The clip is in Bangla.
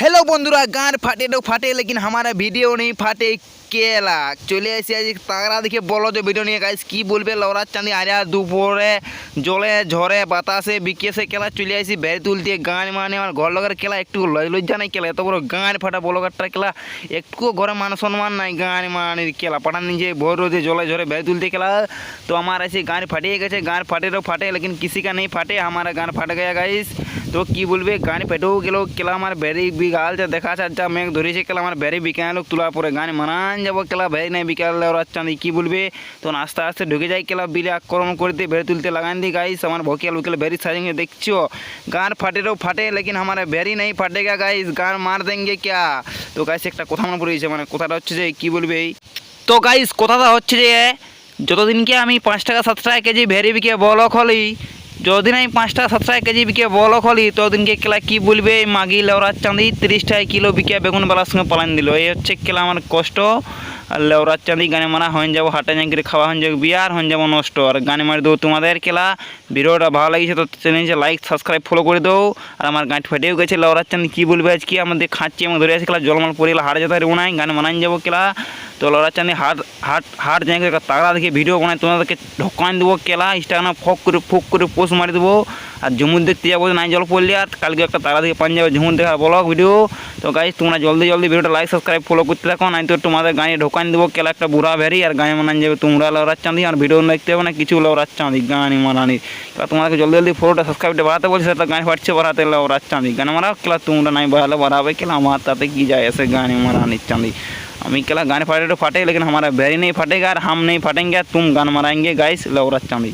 हेलो बंधुरा गाँव फाटे तो फाटे, लेकिन हमारा भिडियो नहीं फाटे केला। चले आज तांगड़ा देखे बोलो जो भिडियो नहीं गाइस कि बोलते लवरार चांदी आर दोपहर जले झरे बतासे विकेसे केला चले आसी बैर तुलते गाँ मान घर लगे केला, एक तो लज्जा नहीं केला, यो तो गाँव फाटा बोलगार केला एकटू घर तो मान सम्मान नहीं गाँव मान केला फाटा नहीं भर रोज़े जले झरे बैर तुलते केला तो हमारे गाँव फाटे गए गाँव फाटे तो फाटे, लेकिन किसी का नहीं फाटे, हमारा गाँव फाट गया गाइस তো কি বলবে? গান পেটেও গেল, কেলা আমার ভেরি বিকাল যা দেখা যা আচ্ছা মেঘ ধরেছে, কেলা আমার ভেরি বিকাল তোলা পরে গান মানান যাব, কেলা ভেরি নাই বিকাল ওরা চাঁদি, কি বলবে? তখন আস্তে আস্তে ঢুকে যায় কেলা বিলে, আক্রমণ করতে ভেরি তুলতে লাগান দি গাইস আমার ভকিয়াল উকিল ভেরি সারিং দেখছ? গান ফাটেরও ফাটে, লেকিন আমার ভেরি নাই ফাটে ফাটেগা গাইস গান মার দেঙ্গে ক্যা? তো গাইস একটা কথা মনে পড়েছে মানে কথাটা হচ্ছে যে, কি বলবে? তো গাইস কথাটা হচ্ছে যে, যতদিনকে আমি পাঁচ টাকা, সাত টাকা কেজি ভেরি বিকে বল খলি যতদিন আমি পাঁচটা সাত টাকা কেজি বিকে বলক হলি ততদিনকে কেলা কি বলবে? মাগি লেওরার চাঁদি তিরিশ টাকা কিলো বিকে বেগুন বেলার সঙ্গে পালান দিল। এই হচ্ছে কেলা আমার কষ্ট। আর লেওরার চাঁদি, গানে মারা হয়ে যাব, হাটে করে খাওয়া হয়ে যাব, বিয়ার হয়ে যাব, নষ্ট। আর গানে মারি দেবো তোমাদের কেলা। ভিডিওটা ভালো লাগিয়েছে তো চ্যানেলকে লাইক সাবস্ক্রাইব ফলো করে দেবো আর আমার গাঁট ফেটেও গেছে লেওরার চাঁদি, কী বলবে আজকে? আমাদের খাচ্ছি আমার ধরে আছে খেলা জলমাল গেলে হাটে যেতে পারব না গানে মানান যাব কেলা। তো লড়া চাঁদি হাট হাট হাট যাই তাগড়া দেখে ভিডিও বানাই, তোমাদেরকে ঢোকান দেবো, কেলা ইনস্টাগ্রামে ফক করে, ফুক করে পোস্ট মারি দেবো। আর ঝুমুর দেখতে যাব নাই জল পড়লে, আর কালকে একটা তারা থেকে পান যাবে ঝুমুর দেখার ব্লগ ভিডিও তো গাইজ তোমরা জলদি জলদি ভিডিওটা লাইক সাবস্ক্রাইব ফলো করতে থাকো নাই তো তোমাদের গায়ে ঢোকান দেবো, কেলা একটা বুড়া ভেরি আর গায়ে মানান যাবে তোমরা লড়ার চাঁদি আর ভিডিও দেখতে হবে না, কিছু লড়ার চাঁদি গানি মানানি। এবার তোমাদেরকে জলদি জলদি ফটোটা সাবস্ক্রাইবটা বাড়াতে বলছে, সেটা গান ফাটছে বাড়াতে লড়ার চাঁদি গান মারা কেলা তোমরা নাই বাড়ালে বাড়াবে, কেলা আমার তাতে কি যায় এসে গানি মারানির चांदी আমি इकला गाने फाटे तो फाटे, लेकिन हमारा बैरी नहीं फटेगा और हम नहीं फटेंगे, तुम गान मराएँगे गाइस लवरा चांदी।